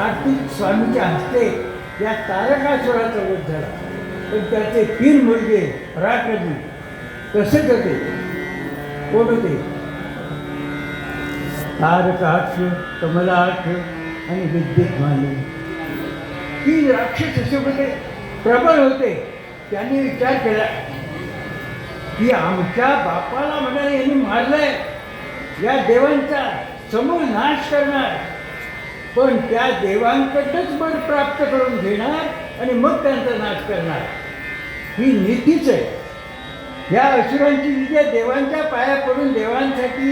कार्तिक स्वामीच्या हस्ते या तारकासुराचा वध झाला पण त्याचे तीन मुलगे पराक्रमी तसेच होते. कोण होते? तारकाक्ष कमलाक्ष आणि विद्युत माली ती राक्षस असे प्रबळ होते त्यांनी विचार केला. की आमच्या बापाला म्हणाले यांनी मारलंय. या देवांचा समूळ नाश करणार. पण त्या देवांकडनंच बळ प्राप्त करून घेणार आणि मग त्यांचा नाश करणार. ही नीतीच आहे. या असुरांची विद्या देवांच्या पाया पडून देवांसाठी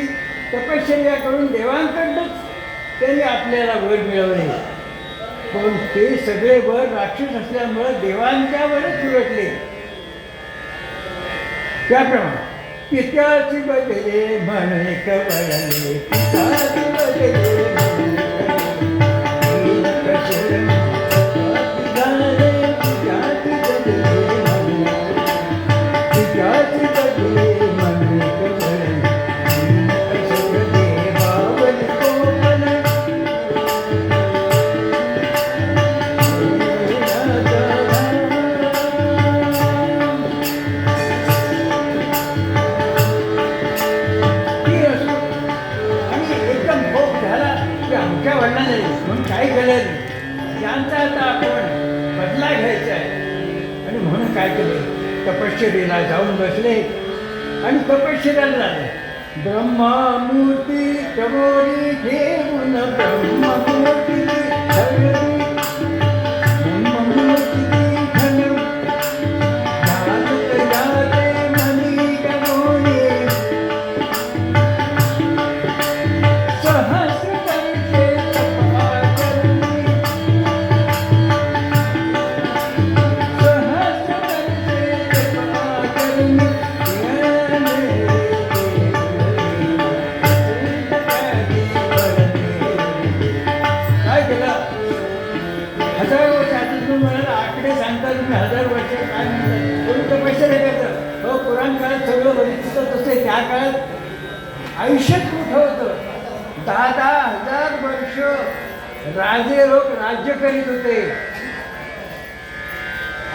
तपश्चर्या करून देवांकडनंच त्यांनी आपल्याला वर मिळवले. पण ते सगळे वर राक्षस असल्यामुळं देवांच्यावरच उलटले. त्याप्रमाणे पित्याची बदले म्हणे कवळले पित्याची बदले आणि तपश्चर्याला लागले ब्रह्ममूर्ती समोरी घेऊन ब्रह्ममूर्ती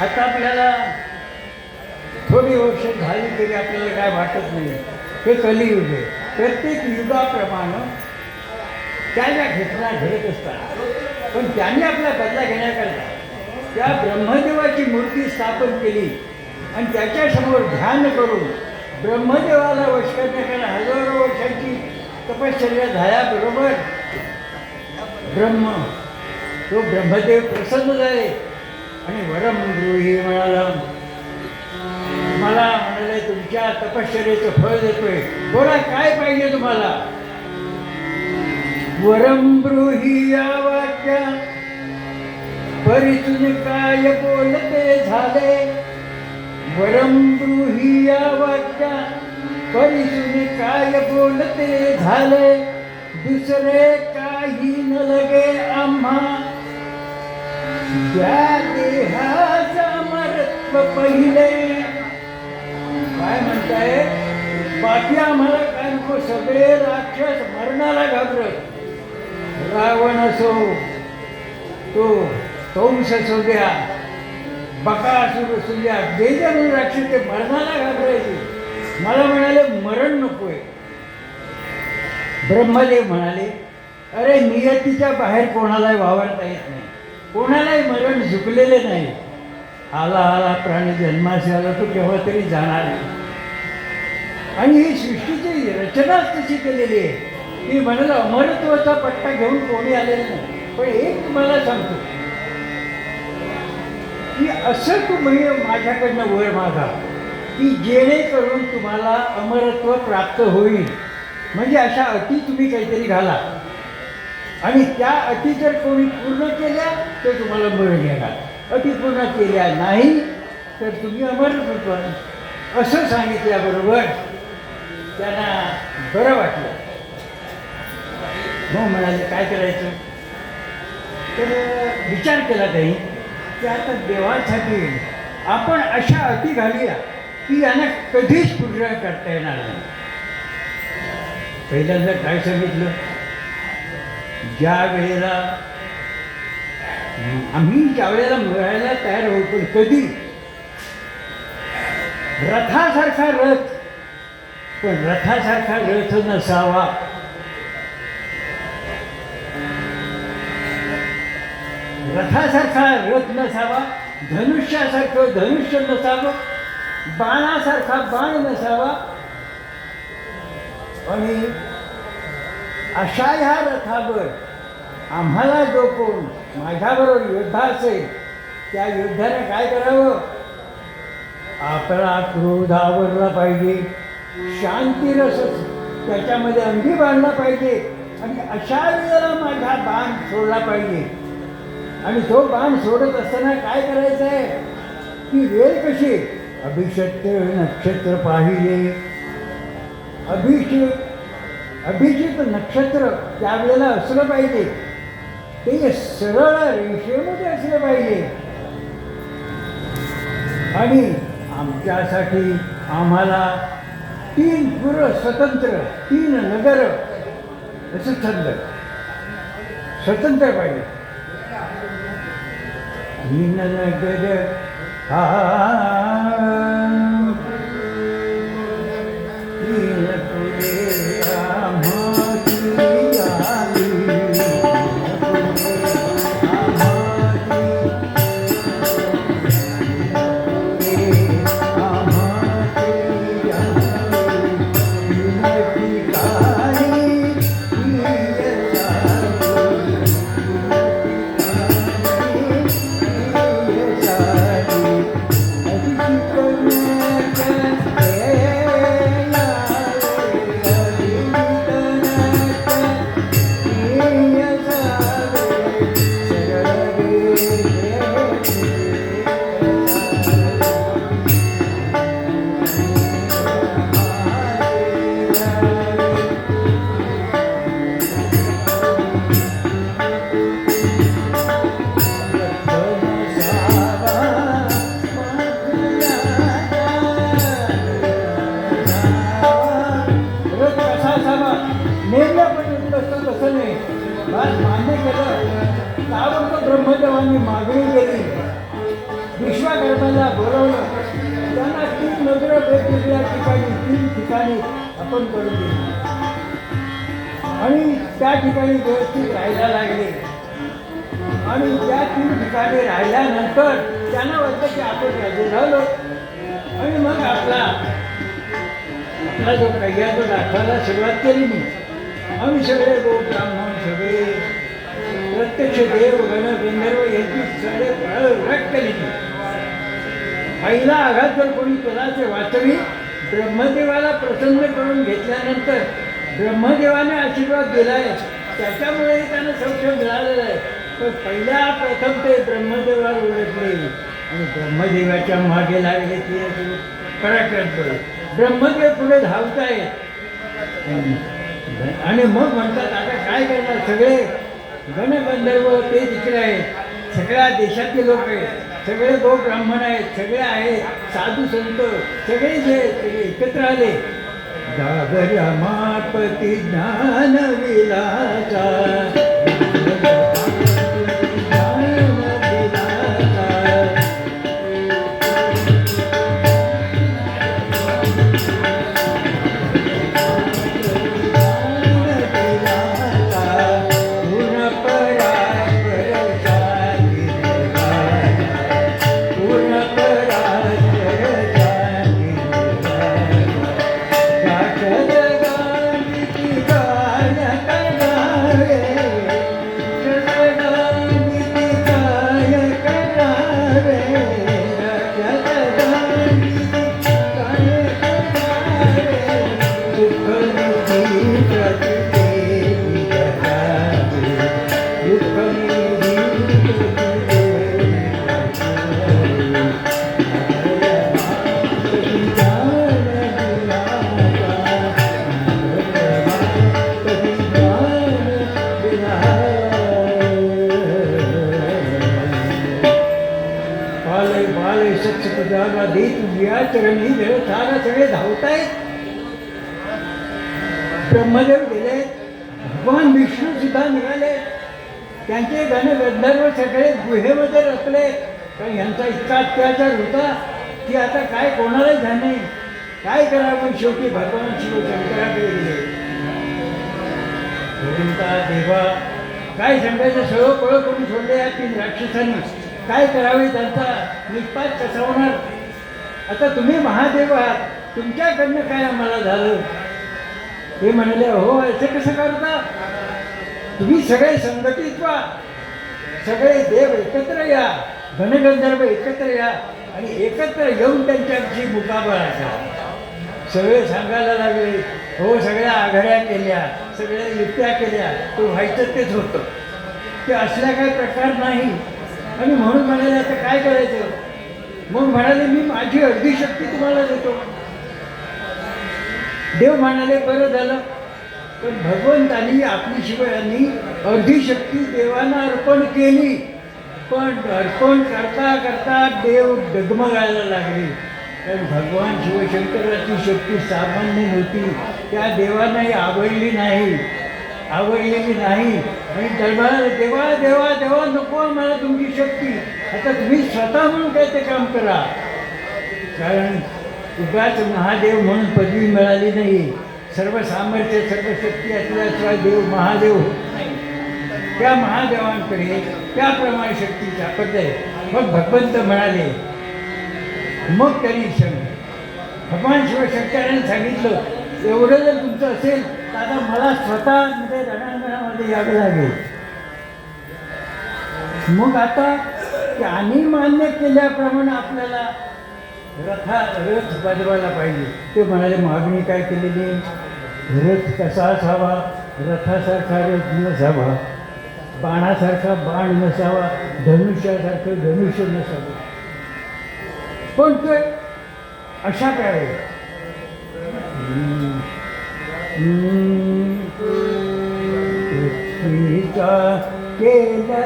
आता आपल्याला थोडी वर्ष झाली तरी आपल्याला काय वाटत नाही. हे कलियुग आहे. प्रत्येक युगाप्रमाणे त्या ज्या घटना घडत असतात. पण त्यांनी आपला बदला घेण्याकरता त्या ब्रह्मदेवाची मूर्ती स्थापन केली आणि त्याच्यासमोर ध्यान करून ब्रह्मदेवाला वश करण्याकरता हजारो वर्षांची तपश्चर्या झाल्याबरोबर ब्रह्म तो ब्रह्मदेव प्रसन्न झाले. आणि वरम गृही मिळालं मला म्हणाले तुमच्या तपश्चर्याचं फळ देतोय. बोला काय पाहिजे तुम्हाला? वरम ब्रूही या वाक्या परितून काय बोलते झाले? वरम ब्रूही या वाक्या परितून काय बोलते झाले? दुसरे काही न लगे आम्हा त्या देहाचा मरत्व पहिले. काय म्हणताय? बाकी आम्हाला काय नको सगळे राक्षस मरणाला घाबरत. रावण असो तो कंस असू द्या बका असू द्या जे जे राक्षस ते मरणाला घाबरायचे. मला म्हणाले मरण नकोय. ब्रह्मदेव म्हणाले अरे नियतीच्या बाहेर कोणालाही वावरता येत नाही. कोणालाही मरण झुकलेले नाही. आला आला प्राणी जन्माशी आला तो केव्हा तरी जाणार आहे आणि ही सृष्टीची रचनाच तशी केलेली आहे? की म्हणाला अमरत्वाचा पट्टा घेऊन कोणी आलेलं नाही. पण एक तुम्हाला सांगतो. की असं तुम्ही माझ्याकडनं वर मागा की जेणेकरून तुम्हाला अमरत्व प्राप्त होईल. म्हणजे अशा अटी तुम्ही काहीतरी घाला. आणि त्या अटी जर कोणी पूर्ण केल्या तर तुम्हाला मरण घेणार अटी पूर्ण केल्या नाही तर तुम्ही अमर व्हाल. असं सांगितल्याबरोबर त्यांना बरं वाटलं. मग म्हणाले काय करायचं? तर विचार केला काही की आता देवासाठी आपण अशा अटी घालूया की यांना कधीच पूर्ण करता येणार नाही. पहिल्यांदा काय सांगितलं? ज्या वेळेला आम्ही ज्या वेळेला मिळायला तयार होऊ पण कधी? रथासारखा रथ. पण रथासारखा रथ नसावा. रथासारखा रथ नसावा धनुष्यासारखं धनुष्य नसावं बाणासारखा बाण नसावा. आणि अशा ह्या रथावर. आम्हाला जो कोण माझ्याबरोबर योद्धा असेल त्या योद्ध्याने काय करावं? आपला क्रोध आवरला पाहिजे शांतीरस त्याच्यामध्ये अंगी बांधला पाहिजे आणि अशा वेळेला माझा बाण सोडला पाहिजे. आणि तो बाण सोडत असताना काय करायचं आहे की वेळ कशी? अभिषत्य नक्षत्र पाहिले. अभिषेक अभिजित नक्षत्र त्यावेळेला असलं पाहिजे ते सरळ रेषेमध्ये असलं पाहिजे. आणि आमच्यासाठी आम्हाला तीन पुर स्वतंत्र तीन नगर असं छंद स्वतंत्र पाहिजे. तीन नगर हा वेगवेगळ्या ठिकाणी तीन ठिकाणी आपण करून दिली आणि त्या ठिकाणी व्यवस्थित राहायला लागले. आणि त्या तीन ठिकाणी राहिल्यानंतर त्यांना वाटतं की आपण राजे झालो. आणि मग आपला आपला जो काही जो दाखवायला सुरुवात केली मी. आम्ही सगळे लोक ब्राह्मण सगळे प्रत्यक्ष देव गण गंधर्व यांची सगळे फळवट केली पहिला आघात जर कोणी केला ते वाचवी ब्रह्मदेवाला प्रसन्न करून घेतल्यानंतर ब्रह्मदेवाने आशीर्वाद दिलाय. त्याच्यामुळे त्यांना संशय मिळालेलं आहे. पण पहिल्या प्रथम ते ब्रह्मदेवाला ओळखले आणि ब्रह्मदेवाच्या मागे लागले ते पराक्रम करू ब्रह्मदेव पुढे धावतायत आणि मग म्हणतात आता काय करणार सगळे? गणगंधर्व ते तिकडे आहेत. सगळ्या देशातले लोक आहेत. सगळे गो ब्राह्मण आहेत सगळे आहेत साधू संत सगळे जे सगळे एकत्र आले. दादर मापती ज्ञान विलासा त्यांचा इतका अत्याचार होता की आता काय कोणालाही झाले काय करावं शेवटी भगवान शिवशंकराकडे गेले. देवा काय सांगायचं? सगळं पळ करून सोडले या तीन राक्षसांनी? काय करावे त्यांचा? निष्पात कसा होणार? आता तुम्ही महादेव आहात. तुमच्याकडनं काय आम्हाला झालं? ते म्हणाले हो असं कसं करता? तुम्ही सगळे संघटित व्हा. सगळे देव एकत्र या. धनगंधर्व एकत्र या आणि एकत्र येऊन त्यांच्याशी मुकाबला करा सगळे सांगायला लागले. हो सगळ्या आघाड्या केल्या सगळ्या युक्त्या केल्या. तो व्हायचं तेच होतं. ते असल्या काही प्रकार नाही. आणि म्हणून म्हणाले आता काय करायचं? मग म्हणाले मी माझी अर्धी शक्ती तुम्हाला देतो. देव म्हणाले बरं झालं. पण भगवंतानी आपली शिवयांनी अर्धी शक्ती देवांना अर्पण केली. पण अर्पण करता करता देव डगमगायला लागले. तर भगवान शिवशंकराची शक्ती सामान्य नव्हती. त्या देवांनाही आवडली नाही. आवडलेली नाही. आणि दरबार देवा देवा देवा नको मला तुमची शक्ती. आता तुम्ही स्वतः म्हणून काय ते काम करा? कारण उगाच महादेव म्हणून पदवी मिळाली नाही. सर्व सामर्थ्य सर्व शक्ती असल्याशिवाय देव महादेव होत नाही त्या महादेवांकडे त्याप्रमाणे शक्ती सापडते मग भगवंत म्हणाले मग त्यांनी सांग भगवान शिवशंकरांनी सांगितलं एवढं जर तुमचं असेल तर आता मला स्वतः म्हणजे रणांगणामध्ये यावं लागेल. मग आता त्यांनी मान्य केल्याप्रमाणे आपल्याला रथा रथ बजवायला पाहिजे. ते म्हणाले मागणी काय केलेली? रथ कसा असावा? रथासारखा रथ नसावा बाणासारखा बाण नसावा धनुष्यासारखं धनुष्य नसावं. पण ते अशा काय पृथ्वीचा केला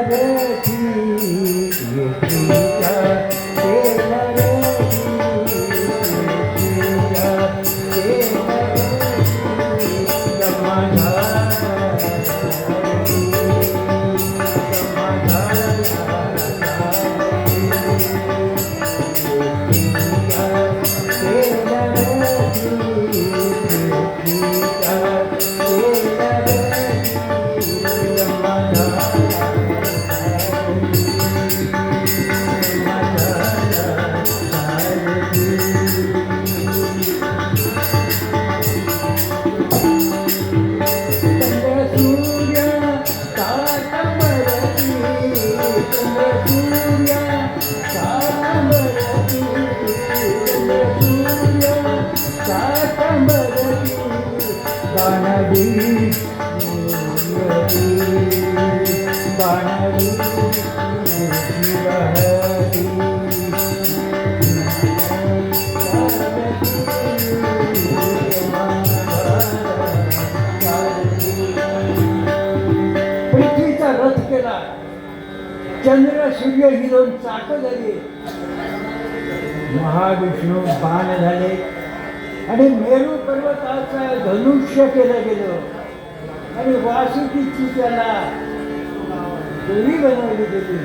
चंद्र सूर्य ही दोन चाक झाली. महाविष्णू बाण झाले. आणि मेरू पर्वताचा धनुष्य केलं गेलं. आणि वासुकीची त्याला देवी बनवली गेली.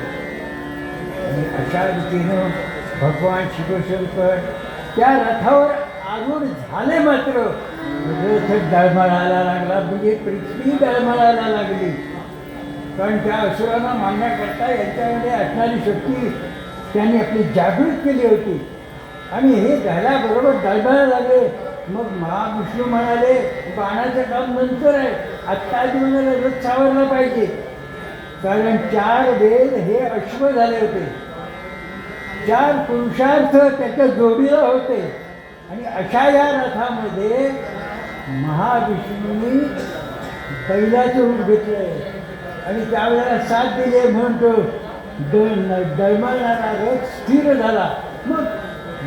आणि अशा रीतीनं भगवान शिवशंकर त्या रथावर आरूढ झाले मात्र. रथ डळमळायला लागला म्हणजे पृथ्वी डळमळायला लागली. कारण त्या असुरांना मारण्याकरता यांच्यामध्ये असणारी शक्ती त्यांनी आपली जागृत केली होती. आणि हे झाल्याबरोबर दळदळ लागले मग महाविष्णू म्हणाले बाणाचं काम नंतर आहे. आत्ता जीवनाला रथ सावरला पाहिजे. कारण चार वेद हे अश्व झाले होते. चार पुरुषार्थ त्याच्या जोडीला होते. आणि अशा या रथामध्ये महाविष्णूंनी बैलाचं रूप घेतलंय आणि त्यावेळेला साथ दिली म्हणून तो द- डळमळणारा रथ स्थिर झाला. मग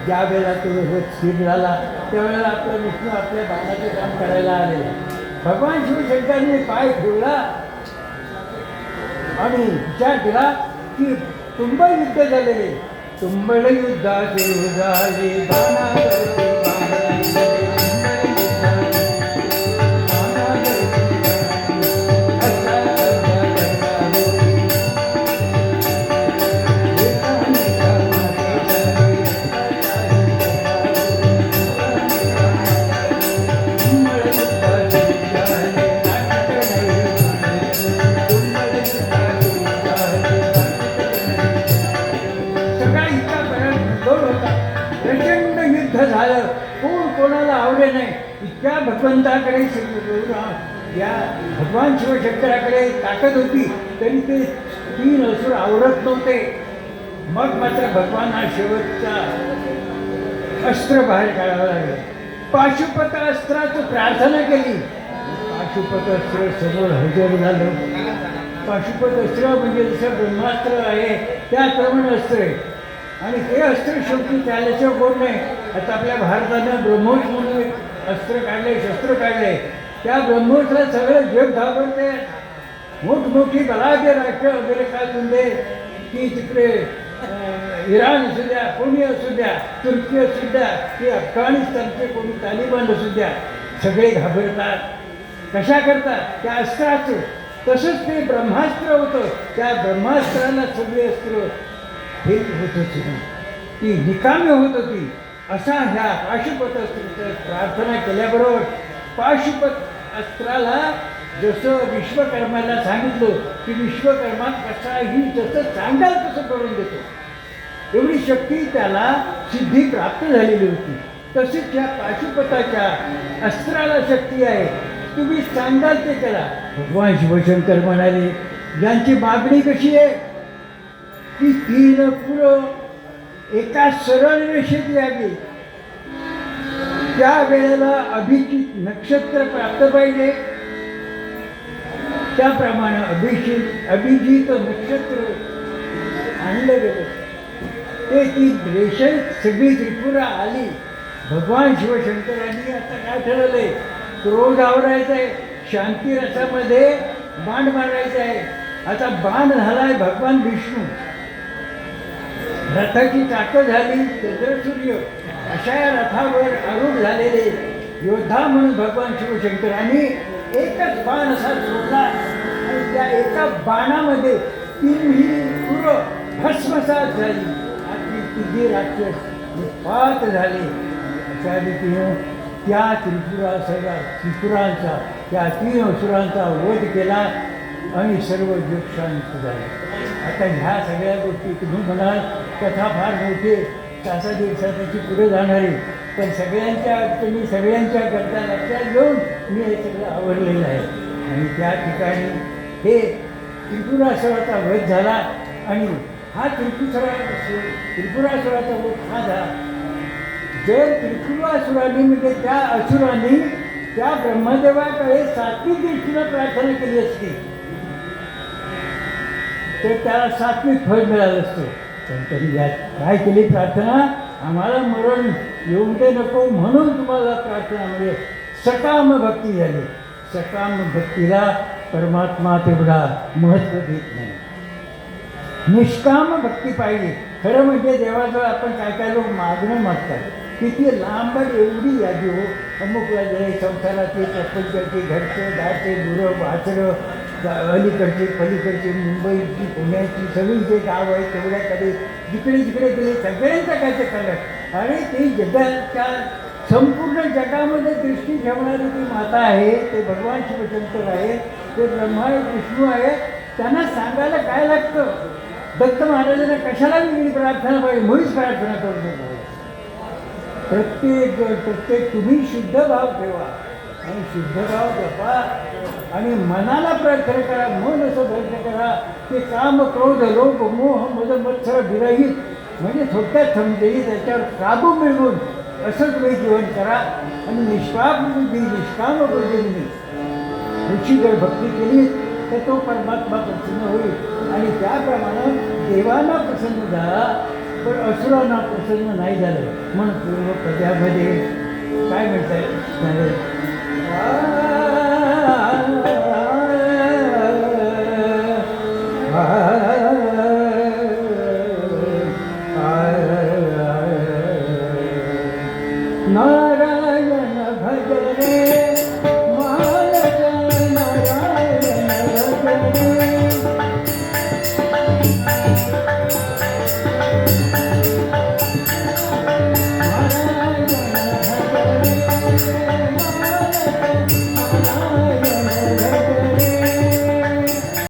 ज्या वेळेला तो रथ स्थिर झाला त्यावेळेला आपला विष्णू आपल्या बाळाचे काम करायला आले. भगवान शिवशंकरांनी पाय ठेवला आणि विचार केला की तुंबळ युद्ध झालेले. तुंबळ युद्धाचे झाले त्या भगवंताकडे या भगवान शिवशंकराकडे ताकद होती तरी ते तीन असुर आवडत नव्हते. मग मात्र भगवान हा शेवटचा अस्त्र बाहेर काढावं लागलं. पाशुपत अस्त्राची प्रार्थना केली. पाशुपत अस्त्र समोर हजर झालं. पाशुपत अस्त्र म्हणजे जसं ब्रह्मास्त्र आहे त्याप्रमाणे अस्त्र आहे. आणि ते अस्त्र शेवटी त्याल्याशिवाय कोण नाही आता आपल्या भारतानं ब्रह्मोस म्हणून अस्त्र काढले शस्त्र काढले. त्या ब्रह्मोत्सवात सगळं जग घाबरले. मोठमोठी बलाढ्य राष्ट्र अमेरिका दे. की तिकडे इराण असू द्या कोणी असू द्या तुर्की असू द्या की अफगाणिस्तानचे कोणी तालिबान असू द्या सगळे घाबरतात. कशा करतात? त्या अस्त्राचं. तसंच ते ब्रह्मास्त्र होतं. त्या ब्रह्मास्त्राला सगळे अस्त्र हे होत होती. ती निकामी होत होती. असा ह्या पाशुपत अस्त्राचं प्रार्थना केल्याबरोबर पाशुपत अस्त्राला जसं विश्वकर्माला सांगितलं की विश्वकर्मा कसाही जसं सांगाल तसं करून देतो. एवढी शक्ती त्याला सिद्धी प्राप्त झालेली होती. तसेच या पाशुपताच्या अस्त्राला शक्ती आहे. तुम्ही सांगाल ते करा भगवान शिवशंकर म्हणाले यांची मागणी कशी आहे? की तीन पुरं एका सरळ रेषेत यावी त्या वेळेला अभिजित नक्षत्र प्राप्त पाहिजे त्याप्रमाणे अभिजित अभिजित नक्षत्र आणलं गेलं. ते ती रेषेत सगळी त्रिपुरा आली. भगवान शिवशंकरांनी आता काय ठरवलंय? क्रोध आवरायचा आहे शांती रसामध्ये बाण मारायचा आहे. आता बाण झालाय भगवान विष्णू. रथाची ताकद झाली चंद्रसूर्य अशा या रथावर आरूढ झालेले योद्धा म्हणून भगवान शिवशंकरांनी एकच बाण असा सोडला आणि त्या एका बाणामध्ये तिन्ही पूर्व भस्मसात झाली. आपली तिघी राक्षस पात झाले. अशा रीतीनं त्या सगळ्या त्रिपुरांचा त्या तीन असुरांचा वध केला आणि सर्व जग शांत झाले. आता ह्या सगळ्या गोष्टी तुम्ही म्हणाल कथा फार मोठी आहे. तासा दिवसाची पुढे जाणारी. पण सगळ्यांच्या अडचणी सगळ्यांच्या करता लक्षात घेऊन मी हे सगळं आवडलेलं आहे. आणि त्या ठिकाणी हे त्रिपुरासुराचा वध झाला आणि हा त्रिपुरा त्रिपुरासुराचा वध हा झाला. जर त्रिपुरासुराने म्हणजे त्या असुराने त्या ब्रह्मदेवाकडे सात्विक दृष्टीनं प्रार्थना केली असती तर त्याला सात्विक फळ मिळालं असतं. पण तरी यात काय केली प्रार्थना? आम्हाला मरण येऊ ते नको म्हणून तुम्हाला प्रार्थना म्हणजे सकाम भक्ती झाली. सकाम भक्तीला परमात्मा तेवढा महत्त्व देत नाही. निष्काम भक्ती पाहिजे. खरं म्हणजे देवाजवळ आपण काय काय लोक मागणं मागतात. किती लांब एवढी यादी हो. अमुकला जे संसाराचे प्रपंचाचे घरचे दाचे दुरं वाचरं अलीकडचे पलीकडचे मुंबईची पुण्याची सगळी जे गाव आहे तेवढ्याकडे जिकडे जिकडे गेले सगळ्यांचा काय ते कळलं आणि ते जगाच्या संपूर्ण जगामध्ये दृष्टी ठेवणारी ती माता आहे ते भगवान शिवशंकर आहे ते ब्रह्मा विष्णू आहे त्यांना सांगायला काय लागतं? दत्त महाराजांना कशाला वेगळी प्रार्थना पाहिजे मुळीच प्रार्थना करू पाहिजे प्रत्येक प्रत्येक तुम्ही शुद्ध भाव ठेवा. आणि शुद्ध भाव जपा. आणि मनाला प्रयत्न करा मन असं प्रयत्न करा की काम क्रोध लोभ मोह मद मत्सर विरहित म्हणजे थोडक्यात समजेल त्याच्यावर काबू मिळवून असं तुम्ही जीवन करा. आणि निष्पाप बुद्धी निष्काम बुद्धीने ऋषी जर भक्ती केली तर तो परमात्मा प्रसन्न होईल. आणि त्याप्रमाणे देवांना प्रसन्न झाला पण असुरांना प्रसन्न नाही झालं. म्हणून पूर्व प्रजामध्ये काय म्हणताय?